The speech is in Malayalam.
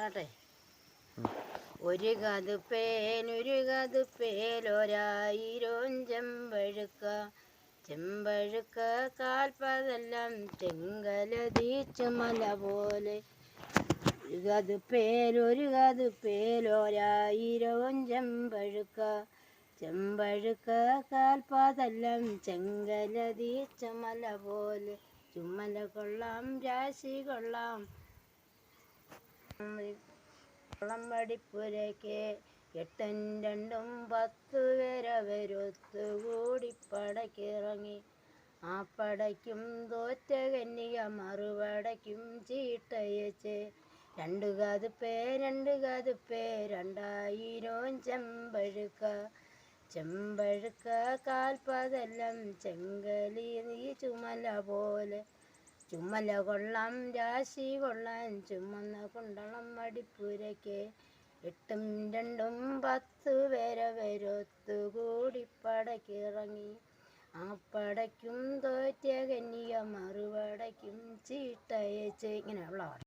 ആട്ടെ ഒരു കതുപ്പേൻ ഒരു കതുപ്പേലൊരായിരം ചെമ്പഴുക്ക. ചെമ്പഴുക്ക കാൽപ്പതെല്ലാം ചെങ്കലതീച്ചു മല പോലെ. ഒരു കതുപ്പേൽ ഒരു കതുപ്പേലൊരായിരം ചെമ്പഴുക്ക. ചെമ്പഴുക്ക കാൽപ്പതെല്ലാം ചെങ്കലതീച്ച മല പോലെ. ചുമല കൊള്ളാം രാശി കൊള്ളാം വള്ളം വടിപ്പുരയ്ക്ക് എട്ടും രണ്ടും പത്തു വരെ വരുത്തുകൂടി പടക്കിറങ്ങി ആ പടയ്ക്കും തോറ്റ കന്യക മറുപടയ്ക്കും ചീട്ടയച്ച്. രണ്ടു കാതുപ്പേ രണ്ട് കാതുപ്പേ രണ്ടായിരം ചെമ്പഴുക്ക. ചെമ്പഴുക്ക കാൽപ്പതെല്ലാം ചെങ്കലി നീ ചുമല പോലെ ചുമല കൊള്ളാം രാശി കൊള്ളാൻ ചുമന്ന കുണ്ടളം മടിപ്പുരയ്ക്ക്. എട്ടും രണ്ടും പത്തു വരെ വരൊത്തുകൂടി പടക്കിറങ്ങി ആ പടയ്ക്കും തോറ്റ കന്യ മറുപടയ്ക്കും ചീട്ടയച്ച്. ഇങ്ങനെയുള്ള